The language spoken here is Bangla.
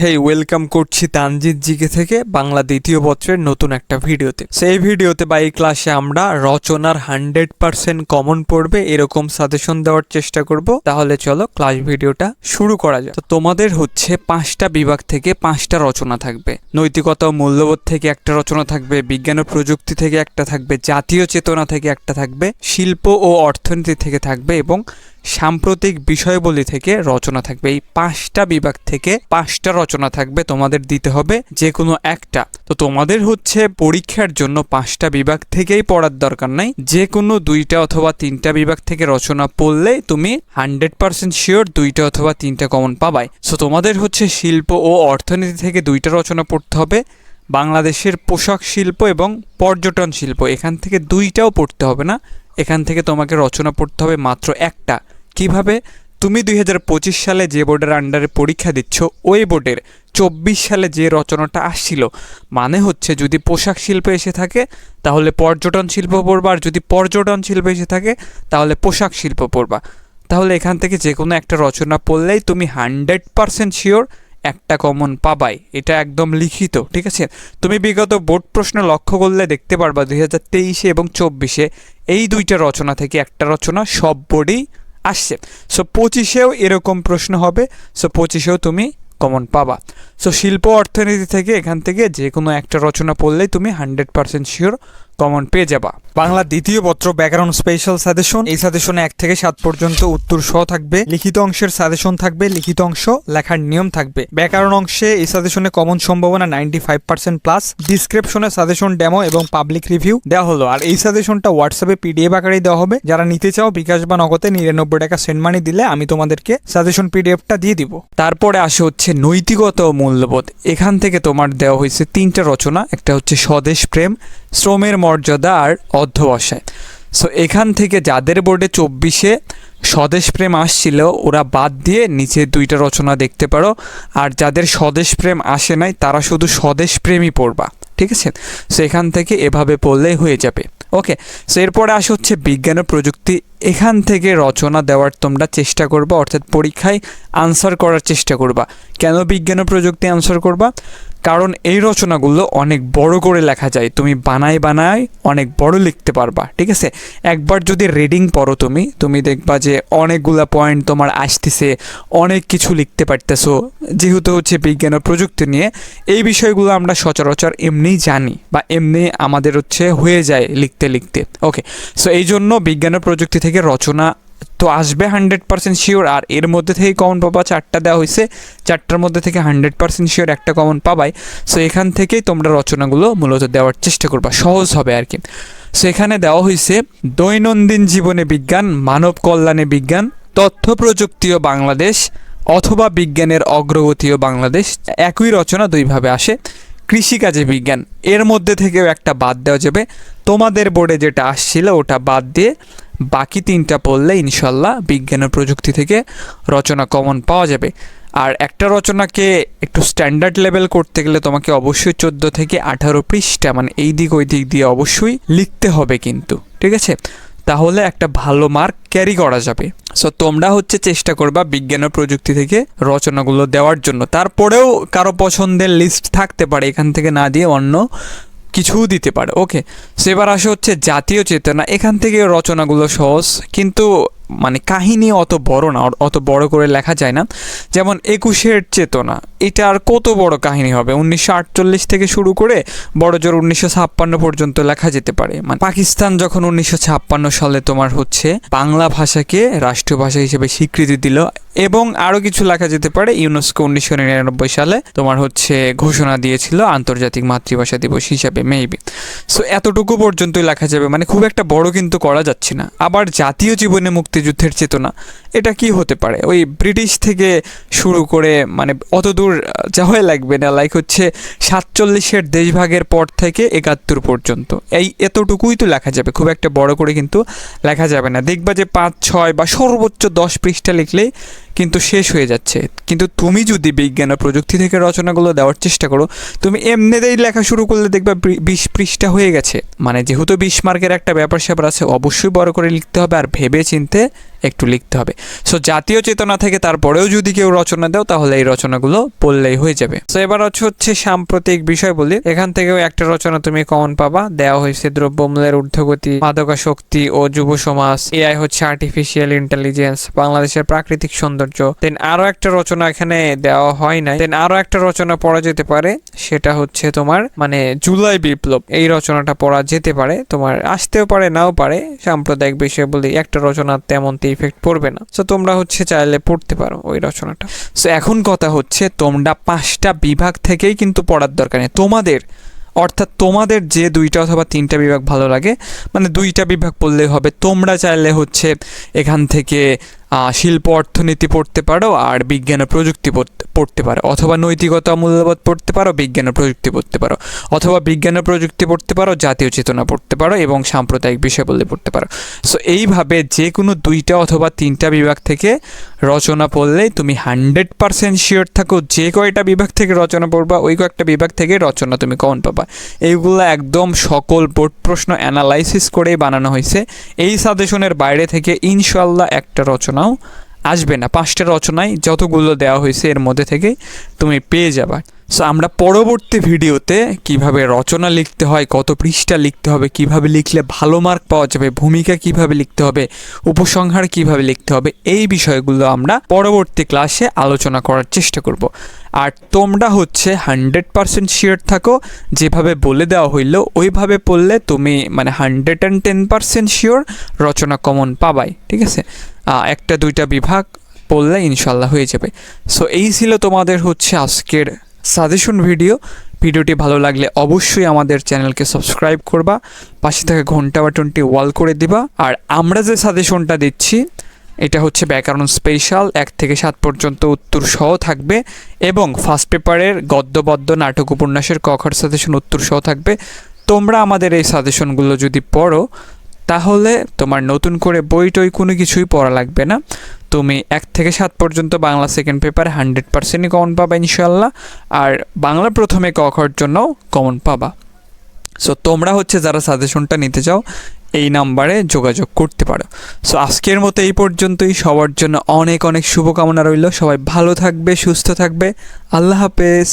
হেই ওয়েলকাম করছি তানজিৎ জিকে থেকে বাংলা দ্বিতীয় বছরের নতুন একটা ভিডিওতে। সেই ভিডিওতে বা এই ক্লাসে আমরা রচনার হান্ড্রেড পার্সেন্ট কমন পড়বে, এরকম সাজেশন দেওয়ার চেষ্টা করব। তাহলে চলো ক্লাস ভিডিওটা শুরু করা যাক। তো তোমাদের হচ্ছে পাঁচটা বিভাগ থেকে পাঁচটা রচনা থাকবে। নৈতিকতা ও মূল্যবোধ থেকে একটা রচনা থাকবে, বিজ্ঞান ও প্রযুক্তি থেকে একটা থাকবে, জাতীয় চেতনা থেকে একটা থাকবে, শিল্প ও অর্থনীতি থেকে থাকবে এবং সাম্প্রতিক বিষয়বলী থেকে রচনা থাকবে। এই পাঁচটা বিভাগ থেকে পাঁচটা রচনা থাকবে, তোমাদের দিতে হবে যে কোনো একটা। তো তোমাদের হচ্ছে পরীক্ষার জন্য পাঁচটা বিভাগ থেকেই পড়ার দরকার নাই। যে কোনো দুইটা অথবা তিনটা বিভাগ থেকে রচনা পড়লে তুমি হান্ড্রেড পার্সেন্ট শিওর দুইটা অথবা তিনটা কমন পাবাই। সো তোমাদের হচ্ছে শিল্প ও অর্থনীতি থেকে দুইটা রচনা পড়তে হবে, বাংলাদেশের পোশাক শিল্প এবং পর্যটন শিল্প। এখান থেকে দুইটাও পড়তে হবে না। এখান থেকে তোমাকে রচনা পড়তে হবে মাত্র একটা। কীভাবে? তুমি দুই হাজার পঁচিশ সালে যে বোর্ডের আন্ডারে পরীক্ষা দিচ্ছ, ওই বোর্ডের চব্বিশ সালে যে রচনাটা আসছিল মানে হচ্ছে যদি পোশাক শিল্প এসে থাকে, তাহলে পর্যটন শিল্প পড়বা, আর যদি পর্যটন শিল্প এসে থাকে, তাহলে পোশাক শিল্প পড়বা। তাহলে এখান থেকে যে কোনো একটা রচনা পড়লেই তুমি হান্ড্রেড পারসেন্ট শিওর একটা কমন পাবাই। এটা একদম লিখিত, ঠিক আছে? তুমি বিগত বোর্ড প্রশ্ন লক্ষ্য করলে দেখতে পারবা দুই হাজার তেইশে এবং চব্বিশে এই দুইটা রচনা থেকে একটা রচনা সব বোর্ডেই আসছে। সো পঁচিশেও এরকম প্রশ্ন হবে। সো পঁচিশেও তুমি কমন পাবা। সো শিল্প অর্থনীতি থেকে এখান থেকে যে কোনো একটা রচনা পড়লেই তুমি হান্ড্রেড পারসেন্ট শিওর কমন পেয়ে যাবা। বাংলা দ্বিতীয় পত্র ব্যাকরণ স্পেশাল সাজেশন এই সাজেশনে এক থেকে সাত পর্যন্ত উত্তর সহ থাকবে। লিখিত অংশের সাজেশন থাকবে, লিখিত অংশ লেখার নিয়ম থাকবে। ব্যাকরণ অংশে এই সাজেশনে কমন সম্ভাবনা নাইনটি ফাইভ পার্সেন্ট প্লাস ডিসক্রিপশনে সাজেশন ডেমো এবং পাবলিক রিভিউ দেওয়া হলো। আর এই সাজেশনটা হোয়াটসঅ্যাপে পিডিএফ আকারেই দেওয়া হবে। যারা নিতে চাও বিকাশ বা নগদে নিরানব্বই টাকা সেন্ড মানি দিলে আমি তোমাদেরকে সাজেশন পিডিএফটা দিয়ে দিব। তারপরে আসে হচ্ছে নৈতিকত মূল্যবোধ। এখান থেকে তোমার দেওয়া হয়েছে তিনটা রচনা। একটা হচ্ছে স্বদেশ প্রেম, শ্রমের মর্যাদা আর অধ্যবসায়। সো এখান থেকে যাদের বোর্ডে চব্বিশে স্বদেশ প্রেম আসছিল, ওরা বাদ দিয়ে নিচে দুইটা রচনা দেখতে পারো। আর যাদের স্বদেশ প্রেম আসে নাই, তারা শুধু স্বদেশ প্রেমই পড়বা। ঠিক আছে? সো এখান থেকে এভাবে পড়লেই হয়ে যাবে। ওকে সো এরপরে আসে হচ্ছে বিজ্ঞান ও প্রযুক্তি। এখান থেকে রচনা দেওয়ার তোমরা চেষ্টা করবা, অর্থাৎ পরীক্ষায় আনসার করার চেষ্টা করবা। কেন বিজ্ঞান ও প্রযুক্তি আনসার করবা? কারণ এই রচনাগুলো অনেক বড় করে লেখা যায়। তুমি বানায় বানায় অনেক বড় লিখতে পারবা, ঠিক আছে? একবার যদি রিডিং পড়ো তুমি তুমি দেখবা যে অনেকগুলা পয়েন্ট তোমার আসতেছে, অনেক কিছু লিখতে পারতেছো। যেহেতু হচ্ছে বিজ্ঞান ও প্রযুক্তি নিয়ে, এই বিষয়গুলো আমরা সচরাচর এমনিই জানি বা এমনি আমাদের হচ্ছে হয়ে যায় লিখতে লিখতে ওকে সো এই জন্য বিজ্ঞান ও প্রযুক্তি থেকে রচনা তো আসবে হান্ড্রেড পার্সেন্ট শিওর আর এর মধ্যে থেকে কমন পাবা চারটা দেওয়া হয়েছে চারটার মধ্যে থেকে হান্ড্রেড পার্সেন্ট শিওর একটা কমন পাবাই। সো এখান থেকেই তোমরা রচনাগুলো মূলত দেওয়ার চেষ্টা করবা। সহজ হবে আর কি। সো এখানে দেওয়া হয়েছে দৈনন্দিন জীবনে বিজ্ঞান, মানব কল্যাণে বিজ্ঞান, তথ্য প্রযুক্তি ও বাংলাদেশ, অথবা বিজ্ঞানের অগ্রগতি ও বাংলাদেশ। একই রচনা দুইভাবে আসে। কৃষিকাজে বিজ্ঞান, এর মধ্যে থেকেও একটা বাদ দেওয়া যাবে। তোমাদের বোর্ডে যেটা আসছিল, ওটা বাদ দিয়ে বাকি তিনটা পড়লে ইনশাল্লাহ বিজ্ঞান ও প্রযুক্তি থেকে রচনা কমন পাওয়া যাবে। আর একটা রচনাকে একটু স্ট্যান্ডার্ড লেভেল করতে গেলে তোমাকে অবশ্যই চোদ্দ থেকে আঠারো পৃষ্ঠা মানে এই দিক ওই দিক দিয়ে অবশ্যই লিখতে হবে কিন্তু, ঠিক আছে? তাহলে একটা ভালো মার্ক ক্যারি করা যাবে। সো তোমরা হচ্ছে চেষ্টা করবা বিজ্ঞান ও প্রযুক্তি থেকে রচনাগুলো দেওয়ার জন্য। তারপরেও কারও পছন্দের লিস্ট থাকতে পারে, এখান থেকে না দিয়ে অন্য কিছুও দিতে পারে। ওকে সেবার আসে হচ্ছে জাতীয় চেতনা। এখান থেকে রচনাগুলো সহজ কিন্তু মানে কাহিনী অত বড় না অত বড় করে লেখা যায় না। যেমন একুশের চেতনা, এটা আর কত বড় কাহিনী হবে? উনিশশো আটচল্লিশ থেকে শুরু করে বড় জোর উনিশশো ছাপ্পান্ন পর্যন্ত লেখা যেতে পারে। মানে পাকিস্তান যখন উনিশশো ছাপ্পান্ন সালে তোমার হচ্ছে, বাংলা ভাষাকে রাষ্ট্রীয় ভাষা হিসেবে স্বীকৃতি দিল এবং আরও কিছু লেখা যেতে পারে। ইউনেস্কো উনিশশো নিরানব্বই সালে তোমার হচ্ছে ঘোষণা দিয়েছিল আন্তর্জাতিক মাতৃভাষা দিবস হিসাবে মেবি সো এতটুকু পর্যন্তই লেখা যাবে। মানে খুব একটা বড় কিন্তু করা যাচ্ছে না। আবার জাতীয় জীবনে মুক্তিযুদ্ধের চেতনা। এটা কি হতে পারে? ওই ব্রিটিশ থেকে শুরু করে মানে অত দূর হয়ে লাগবে না লাইক হচ্ছে সাতচল্লিশের দেশভাগের পর থেকে একাত্তর পর্যন্ত। এই এতটুকুই তো লেখা যাবে। খুব একটা বড় করে কিন্তু লেখা যাবে না। দেখবা যে পাঁচ, ছয় বা সর্বোচ্চ দশ পৃষ্ঠা লিখলেই কিন্তু শেষ হয়ে যাচ্ছে। কিন্তু তুমি যদি বিজ্ঞান ও প্রযুক্তি থেকে রচনাগুলো দেওয়ার চেষ্টা করো, তুমি এমনিতেই লেখা শুরু করলে দেখবে বিশ পৃষ্ঠা হয়ে গেছে। মানে যেহেতু বিশ মার্কের একটা ব্যাপার স্যাপার আছে, অবশ্যই বড় করে লিখতে হবে। আর ভেবে চিনতে একটু লিখতে হবে। সো জাতীয় চেতনা থেকে তারপরেও যদি কেউ রচনা দাও, তাহলে এই রচনাগুলো পড়লেই হয়ে যাবে। তো এবার হচ্ছে সাম্প্রতিক বিষয় বলি। এখান থেকেও একটা রচনা তুমি কমন পাবা। দেওয়া হয়েছে দ্রব্যমূল্যের ঊর্ধ্বগতি মাদকাশক্তি ও যুব সমাজ এআই হচ্ছে আর্টিফিশিয়াল ইন্টেলিজেন্স বাংলাদেশের প্রাকৃতিক সৌন্দর্য। দেন আরও একটা রচনা এখানে দেওয়া হয় নাই। দেন আরও একটা রচনা পড়া যেতে পারে, সেটা হচ্ছে তোমার মানে জুলাই বিপ্লব। এই রচনাটা পড়া যেতে পারে, তোমার আসতেও পারে, নাও পারে। সাম্প্রদায়িক বিষয় বলে, একটা রচনা তেমন ইফেক্ট পড়বে না। সো তোমরা হচ্ছে চাইলে পড়তে পারো ওই রচনাটা। সো এখন কথা হচ্ছে তোমরা পাঁচটা বিভাগ থেকেই কিন্তু পড়ার দরকার নেই। তোমাদের, অর্থাৎ তোমাদের যে দুইটা অথবা তিনটা বিভাগ ভালো লাগে মানে দুইটা বিভাগ পড়লেই হবে। তোমরা চাইলে হচ্ছে এখান থেকে শিল্প অর্থনীতি পড়তে পারো আর বিজ্ঞান ও প্রযুক্তি পড়তে- পারো। অথবা নৈতিকতা মূল্যবোধ পড়তে পারো, বিজ্ঞান ও প্রযুক্তি পড়তে পারো। অথবা বিজ্ঞান ও প্রযুক্তি পড়তে পারো, জাতীয় চেতনা পড়তে পারো এবং সাম্প্রদায়িক বিষয় বললে পড়তে পারো। সো এইভাবে যে কোনো দুইটা অথবা তিনটা বিভাগ থেকে রচনা পড়লেই তুমি হান্ড্রেড পার্সেন্ট শিওর থাকো, যে কয়টা বিভাগ থেকে রচনা পড়বা, ওই কয়েকটা বিভাগ থেকে রচনা তুমি কমন পাবা। এইগুলো একদম সকল বোর্ড প্রশ্ন অ্যানালাইসিস করেই বানানো হয়েছে। এই সাজেশনের বাইরে থেকে ইনশাল্লাহ একটা রচনাও আসবে না। পাঁচটা রচনায় যতগুলো দেওয়া হয়েছে এর মধ্যে থেকে তুমি পেয়ে যাবা। সো আমরা পরবর্তী ভিডিওতে কীভাবে রচনা লিখতে হয়, কত পৃষ্ঠা লিখতে হবে, কীভাবে লিখলে ভালো মার্ক পাওয়া যাবে, ভূমিকা কীভাবে লিখতে হবে, উপসংহার কীভাবে লিখতে হবে, এই বিষয়গুলো আমরা পরবর্তী ক্লাসে আলোচনা করার চেষ্টা করব। আর তোমরা হচ্ছে হান্ড্রেড পারসেন্ট শিওর থাকো, যেভাবে বলে দেওয়া হইল, ওইভাবে পড়লে তুমি মানে hundred and ten percent sure Rachana common পাবাই, ঠিক আছে? একটা দুইটা বিভাগ পড়লে ইনশাল্লাহ হয়ে যাবে। সো এই ছিল তোমাদের হচ্ছে আজকের সাজেশন ভিডিও ভিডিওটি ভালো লাগলে অবশ্যই আমাদের চ্যানেলকে সাবস্ক্রাইব করবা, পাশে থাকা ঘণ্টা বাটনটি ওয়াল করে দিবা। আর আমরা যে সাজেশনটা দিচ্ছি, এটা হচ্ছে ব্যাকরণ স্পেশাল এক থেকে সাত পর্যন্ত উত্তর সহ থাকবে এবং ফার্স্ট পেপারের গদ্যবদ্য নাটক উপন্যাসের কখর সাজেশন উত্তর সহ থাকবে। তোমরা আমাদের এই সাজেশনগুলো যদি পড়ো তাহলে তোমার নতুন করে বই টই কোনো কিছুই পড়া লাগবে না। তুমি এক থেকে সাত পর্যন্ত বাংলা সেকেন্ড পেপারে হান্ড্রেড পার্সেন্টই কমন পাবা ইনশাল্লাহ আর বাংলা প্রথমে কখর জন্য কমন পাবা। সো তোমরা হচ্ছে যারা সাজেশনটা নিতে চাও, এই নাম্বারে যোগাযোগ করতে পারো। সো আজকের মতো এই পর্যন্তই। সবার জন্য অনেক অনেক শুভকামনা রইল। সবাই ভালো থাকবে, সুস্থ থাকবে। আল্লাহ হাফেজ।